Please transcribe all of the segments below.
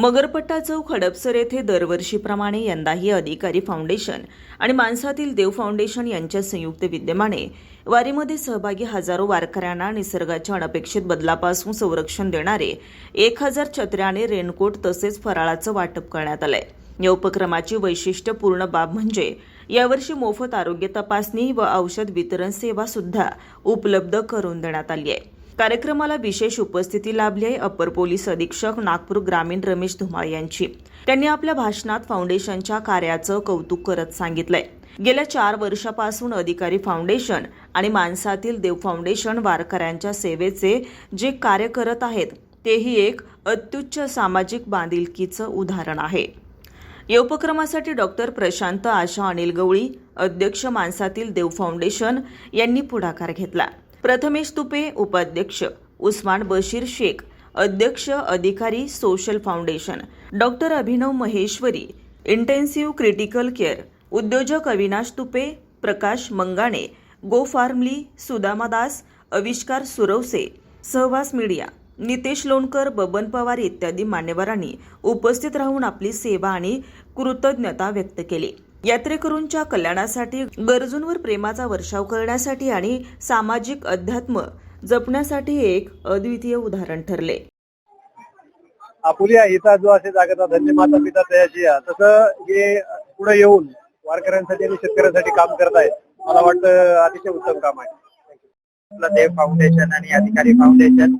मगरपट्टा चौक हडपसर येथे दरवर्षीप्रमाणे यंदाही अधिकारी फाउंडेशन आणि माणसातील देव फाउंडेशन यांच्या संयुक्त विद्यमाने वारीमध्ये सहभागी हजारो वारकऱ्यांना निसर्गाच्या अनपेक्षित बदलापासून संरक्षण देणारे एक हजार छत्र्याने रेनकोट तसेच फराळाचं वाटप करण्यात आलंय. या उपक्रमाची वैशिष्ट्यपूर्ण बाब म्हणजे यावर्षी मोफत आरोग्य तपासणी व औषध वितरण सेवा सुद्धा उपलब्ध करून देण्यात आली आहे. कार्यक्रमाला विशेष उपस्थिती लाभली आहे अपर पोलीस अधीक्षक नागपूर ग्रामीण रमेश धुमाळ यांची. त्यांनी आपल्या भाषणात फाउंडेशनच्या कार्याचं कौतुक करत सांगितलंय. गेल्या चार वर्षापासून अधिकारी फाउंडेशन आणि माणसातील देव फाउंडेशन वारकऱ्यांच्या सेवेचे जे कार्य करत आहेत तेही एक अत्युच्च सामाजिक बांधिलकीचं उदाहरण आहे. या उपक्रमासाठी डॉक्टर प्रशांत आशा अनिल गवळी अध्यक्ष माणसातील देव फाउंडेशन यांनी पुढाकार घेतला. प्रथमेश तुपे उपाध्यक्ष. उस्मान बशीर शेख अध्यक्ष Adhikari social foundation. Doctor Abhinav Maheshwari intensive critical care. उद्योजक अविनाश तुपे प्रकाश मंगाणे गो फार्मली सुदामा दास आविष्कार सुरवसे. सहवास मीडिया. नितेश लोणकर बबन पवार इत्यादी मान्यवरांनी उपस्थित राहून आपली सेवा आणि कृतज्ञता व्यक्त केली. यात्रेकरूंच्या कल्याणासाठी गरजूंवर प्रेमाचा वर्षाव करण्यासाठी आणि सामाजिक अध्यात्म जपण्यासाठी एक अद्वितीय उदाहरण ठरले. आपुलिया हिता जो असे जागेचा धन्य माता पिता तयाची तसं हे पुढे येऊन वारकऱ्यांसाठी आणि शेतकऱ्यांसाठी काम करत आहेत. मला वाटतं अतिशय उत्तम काम आहे. देव फाउंडेशन आणि अधिकारी फाउंडेशन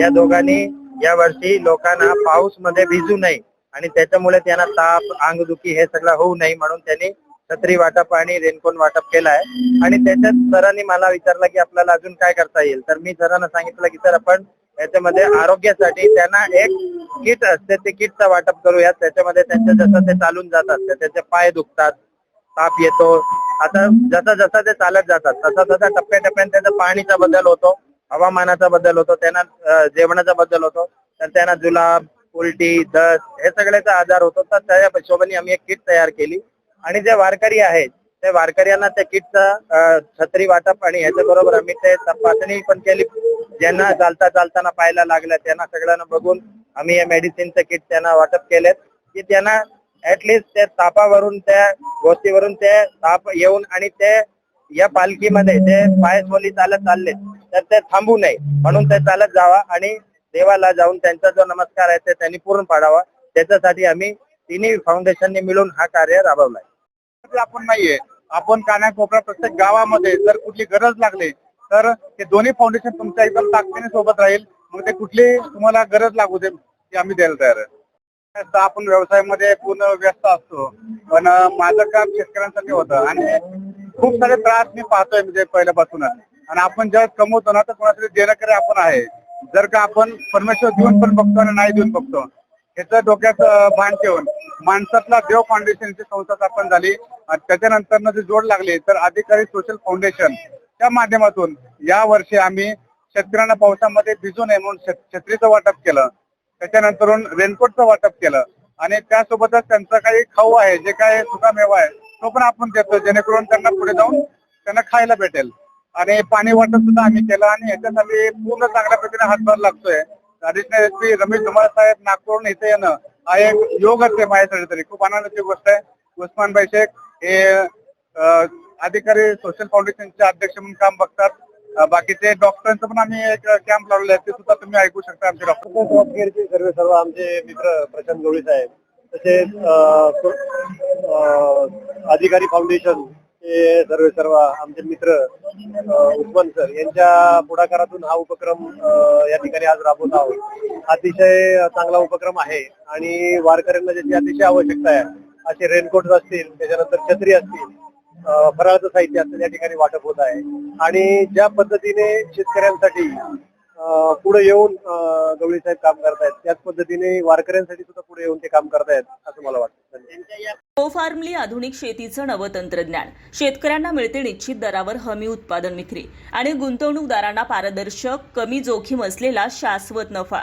या दोघांनी या वर्षी लोकांना पाऊसमध्ये भिजू नये. आणि त्याच्यामुळे त्यांना ताप अंगदुखी हे सगळं होऊ नये म्हणून त्यांनी छत्री वाटप आणि रेनकोट वाटप केलं आहे आणि त्याच्यात सरांनी मला विचारलं की आपल्याला अजून काय करता येईल? तर मी सरांना सांगितलं की सर आपण याच्यामध्ये आरोग्यासाठी त्यांना एक किट असते ते किटचं वाटप करूयात. त्याच्यामध्ये त्यांच्या जसं ते चालून जातात त्याचे पाय दुखतात ताप येतो. आता जसा जसा ते चालत जातात तसा तसा टप्प्याटप्प्याने त्याचा पाणीचा बदल होतो हवामानाचा बदल होतो त्यांना जेवणाचा बदल होतो. तर त्यांना जुलाब उलटी दस हे सगळ्याचा आजार होतो. तर त्या हिशोबाने आम्ही एक किट तयार केली. आणि जे वारकरी आहेत त्या वारकऱ्यांना त्या किटचा छत्री वाटप आणि ह्याच्या बरोबर आम्ही ते तपासणी पण केली. ज्यांना चालता चालताना पाहायला लागलं त्यांना सगळ्यांना बघून आम्ही या मेडिसिनचं किट त्यांना वाटप केलेत. की त्यांना ऍटलिस्ट त्या तापावरून त्या गोष्टीवरून ते ताप येऊन आणि ते या पालखीमध्ये ते मुली चालत चालले तर ते थांबू नये. म्हणून ते चालत जावा आणि देवाला जाऊन त्यांचा जो नमस्कार आहे ते त्यांनी पूर्ण पाडावा. त्याच्यासाठी आम्ही तिन्ही फाउंडेशनने मिळून हा कार्य राबवलाय आपण नाहीये. आपण कानाकोपऱ्या प्रत्येक गावामध्ये जर कुठली गरज लागली तर ते दोन्ही फाउंडेशन तुमच्या एकदम ताकदीने सोबत राहील. मग ते कुठली तुम्हाला गरज लागू दे ते आम्ही द्यायला तयार आहे. आपण व्यवसायामध्ये पूर्ण व्यस्त असतो. पण माझं काम शेतकऱ्यांसाठी होतं. आणि खूप सारे त्रास मी पाहतोय म्हणजे पहिल्यापासूनच. आणि आपण जेव्हा कमवतो ना तर कोणातरी देणं आपण आहे. जर का आपण परमेश्वर देऊन पण बघतो आणि नाही देऊन बघतो ह्याचं डोक्यात भान ठेवून माणसातला देव फाउंडेशनची संस्था स्थापन झाली. आणि त्याच्यानंतर जे जोड लागले तर अधिकारी सोशल फाउंडेशन त्या माध्यमातून या वर्षी आम्ही शेतकऱ्यांना पावसामध्ये भिजू नये म्हणून छत्रीचं वाटप केलं. त्याच्यानंतरून रेनकोटचं वाटप केलं. आणि त्यासोबतच त्यांचा काही खाऊ आहे जे काय सुकामेवा आहे तो पण आपण देतो जेणेकरून त्यांना पुढे जाऊन त्यांना खायला भेटेल. आणि पाणी वाटप सुद्धा आम्ही केलं आणि याच्यासाठी पूर्ण चांगल्या पद्धतीने हातभार लागतोय. Additional S P Ramesh Dhumal साहेब नागपूरहून इथे येणं हा एक योगच आहे माझ्यासाठी तरी. खूप आनंदाची गोष्ट आहे. उस्मानबाई शेख हे अधिकारी सोशल फाउंडेशनचे अध्यक्ष म्हणून काम बघतात. बाकीचे डॉक्टरांचं पण आम्ही एक कॅम्प लावलेले आहे ते सुद्धा तुम्ही ऐकू शकता आमचे डॉक्टर सर्व सर्व आमचे मित्र प्रशांत गवळी साहेब तसेच अधिकारी फाउंडेशन हे सर्व सर्व आमचे मित्र हो, उस्मान सर. यांच्या पुढाकारातून हा उपक्रम या ठिकाणी आज राबवत आहोत. अतिशय चांगला उपक्रम आहे आणि वारकऱ्यांना ज्याची अतिशय आवश्यकता आहे असे रेनकोट असतील त्याच्यानंतर छत्री असतील फराळचं फराळाचं साहित्य असतं या ठिकाणी वाटप होत आहे. आणि ज्या पद्धतीने शेतकऱ्यांसाठी पुढे येऊन गवळी साहेब काम करतायत. त्याच पद्धतीने वारकऱ्यांसाठी सुद्धा पुढे येऊन ते काम करतायत असं मला वाटतं. फार्मली आधुनिक शेतीचं नवं तंत्रज्ञान. शेतकऱ्यांना मिळते निश्चित दरावर हमी उत्पादन विक्री. आणि गुंतवणूकदारांना पारदर्शक कमी जोखीम असलेला शाश्वत नफा.